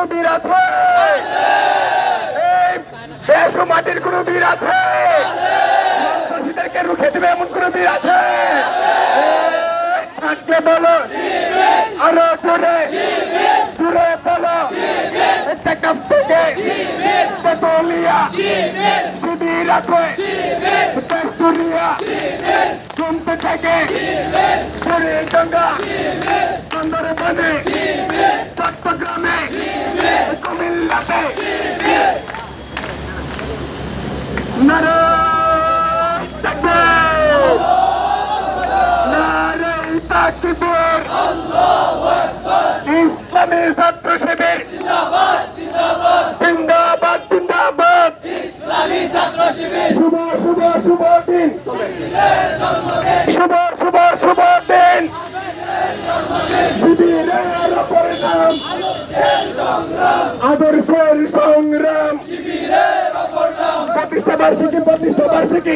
কোনো বীর আছে দেশ ও মাটির কোনো বীর আছে? সন্ত্রাসীদেরকে রুখে দেবে এমন কোনো বীর আছে থাকলে বলো। আরও জোরে। জোরে বলো। একটা কাপ থেকে পেট্রোলিয়া শিবির আছে? পেস্টুরিয়া কমতে থাকে। জোরে গঙ্গা সুন্দরবনে চট্টগ্রামে তাকবীর ইসলামী ছাত্র শিবির জিন্দাবাদ জিন্দাবাদ ইসলামী ছাত্র শিবির শুভ শুভ শুভ দিন শুভ শুভ শুভ দিন শিবিরের পরিণাম আদর্শের সংগ্রাম। প্রতিষ্ঠা বার্ষিকী প্রতিষ্ঠা